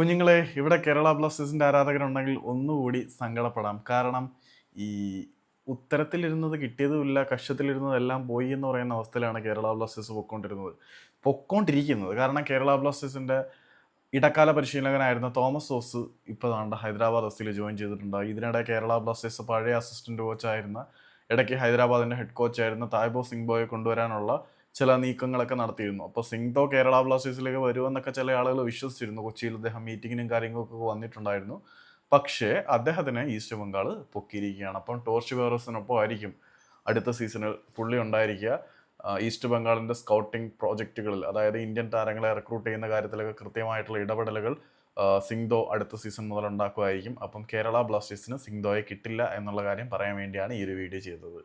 കുഞ്ഞുങ്ങളെ ഇവിടെ കേരള ബ്ലാസ്റ്റേഴ്സിന്റെ ആരാധകരുണ്ടെങ്കിൽ ഒന്നുകൂടി സങ്കടപ്പെടാം. കാരണം ഈ ഉത്തരത്തിലിരുന്നത് കിട്ടിയതുമില്ല കക്ഷത്തിലിരുന്നതെല്ലാം പോയി എന്ന് പറയുന്ന അവസ്ഥയിലാണ് കേരള ബ്ലാസ്റ്റേഴ്സ് പൊക്കോണ്ടിരുന്നത്. പൊക്കോണ്ടിരിക്കുന്നത്. കാരണം കേരള ബ്ലാസ്റ്റേഴ്സിന്റെ ഇടക്കാല പരിശീലകനായിരുന്ന തോമസ് സോസ് ഇപ്പോൾ താണ്ട ഹൈദരാബാദ് എഫ് സിയിൽ ജോയിൻ ചെയ്തിട്ടുണ്ട്. ഇതിനിടെ കേരള ബ്ലാസ്റ്റേഴ്സ് പഴയ അസിസ്റ്റന്റ് കോച്ചായിരുന്ന ഇടയ്ക്ക് ഹൈദരാബാദിന്റെ ഹെഡ് കോച്ചായിരുന്ന തായ്ബോ സിംഗ്ബോയെ കൊണ്ടുവരാനുള്ള ചില നീക്കങ്ങളൊക്കെ നടത്തിയിരുന്നു. അപ്പോൾ സിംഗ്തോ കേരള ബ്ലാസ്റ്റേഴ്സിലേക്ക് വരുമെന്നൊക്കെ ചില ആളുകൾ വിശ്വസിച്ചിരുന്നു. കൊച്ചിയിൽ അദ്ദേഹം മീറ്റിങ്ങിനും കാര്യങ്ങൾക്കൊക്കെ വന്നിട്ടുണ്ടായിരുന്നു. പക്ഷേ അദ്ദേഹത്തിന് ഈസ്റ്റ് ബംഗാൾ പൊക്കിയിരിക്കുകയാണ്. അപ്പം ടോർച്ച് വേറസിനൊപ്പം ആയിരിക്കും അടുത്ത സീസണിൽ പുള്ളി ഉണ്ടായിരിക്കുക. ഈസ്റ്റ് ബംഗാളിന്റെ സ്കൗട്ടിംഗ് പ്രോജക്റ്റുകളിൽ അതായത് ഇന്ത്യൻ താരങ്ങളെ റിക്രൂട്ട് ചെയ്യുന്ന കാര്യത്തിലൊക്കെ കൃത്യമായിട്ടുള്ള ഇടപെടലുകൾ ആ, സിംഗ്ദോ അടുത്ത സീസൺ മുതൽ ഉണ്ടാക്കുമായിരിക്കും. അപ്പം കേരള ബ്ലാസ്റ്റേഴ്സിന് സിംഗ്ദോയെ കിട്ടില്ല എന്നുള്ള കാര്യം പറയാൻ വേണ്ടിയാണ് ഈ ഒരു വീഡിയോ ചെയ്തത്.